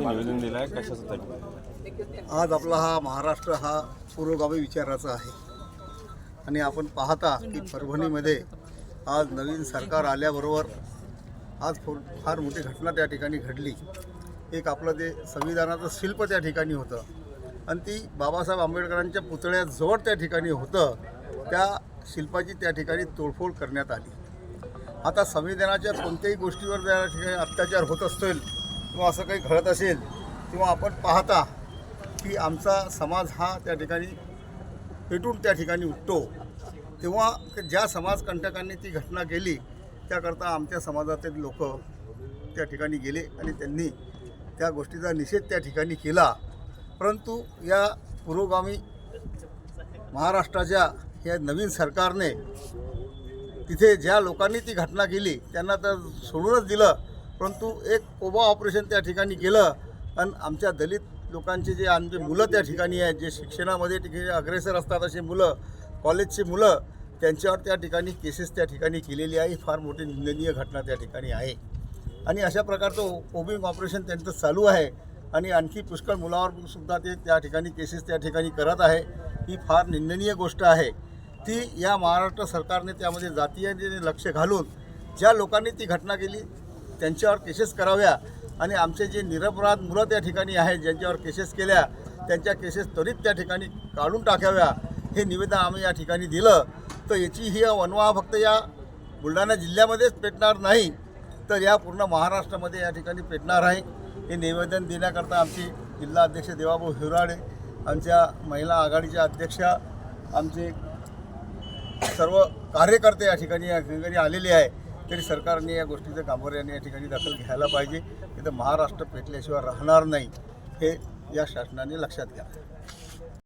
निवेदन दिलं आहे कशासाठी आज आपला हा महाराष्ट्र हा पुरोगामी विचाराचा आहे. आणि आपण पाहता की परभणीमध्ये आज नवीन सरकार आल्याबरोबर आज फार मोठी घटना त्या ठिकाणी घडली. एक आपलं ते संविधानाचं शिल्प त्या ठिकाणी होतं. आणि ती बाबासाहेब आंबेडकरांच्या पुतळ्याजवळ त्या ठिकाणी होतं त्या शिल्पाची त्या ठिकाणी तोडफोड करण्यात आली. आता संविधानाच्या कोणत्याही गोष्टीवर त्या ठिकाणी अत्याचार होत असतील किंवा असं काही घडत असेल किंवा आपण पाहता की आमचा समाज हा त्या ठिकाणी पेटून त्या ठिकाणी उठतो तेव्हा ज्या समाजकंटकांनी ती घटना केली त्याकरता आमच्या समाजातील लोक त्या ठिकाणी गेले आणि त्यांनी त्या गोष्टीचा निषेध त्या ठिकाणी केला. परंतु या पुरोगामी महाराष्ट्राच्या या नवीन सरकारने तिथे ज्या लोकांनी ती घटना केली त्यांना तर सोडूनच दिलं. परंतु एक ओबा ऑपरेशन त्या ठिकाणी केलं. आणि आमच्या दलित लोकांचे जे आमचे मुलं त्या ठिकाणी आहेत जे शिक्षणामध्ये ठिकाणी अग्रेसर असतात अशी मुलं कॉलेजची मुलं त्यांच्यावर त्या ठिकाणी केसेस त्या ठिकाणी केलेली आहे. ही फार मोठी निंदनीय घटना त्या ठिकाणी आहे. आणि अशा प्रकारचं कोबिंग ऑपरेशन त्यांचं चालू आहे. आणि आणखी पुष्कळ मुलावर सुद्धा ते त्या ठिकाणी केसेस त्या ठिकाणी करत आहे. ही फार निंदनीय गोष्ट आहे. ती या महाराष्ट्र सरकारने त्यामध्ये जातीय लक्ष घालून ज्या लोकांनी ती घटना केली त्यांच्यावर केसेस कराव्या आणि आमचे जे निरपराध मुलं त्या ठिकाणी आहेत ज्यांच्यावर केसेस केल्या त्यांच्या केसेस त्वरित त्या ठिकाणी काढून टाकाव्या हे निवेदन आम्ही या ठिकाणी दिलं. तर याची ही वनवा फक्त या बुलढाणा जिल्ह्यामध्येच पेटणार नाही तर या पूर्ण महाराष्ट्रामध्ये या ठिकाणी पेटणार आहे. हे निवेदन देण्याकरता आमची जिल्हा अध्यक्ष देवाभाऊ हिवराडे आमच्या महिला आघाडीच्या अध्यक्षा आमचे सर्व कार्यकर्ते या ठिकाणी या ठिकाणी आलेले आहे तरी सरकारने या गोष्टीचं गांभीर्याने या ठिकाणी दखल घ्यायला पाहिजे. इथं महाराष्ट्र पेटल्याशिवाय राहणार नाही हे या शासनाने लक्षात घ्या.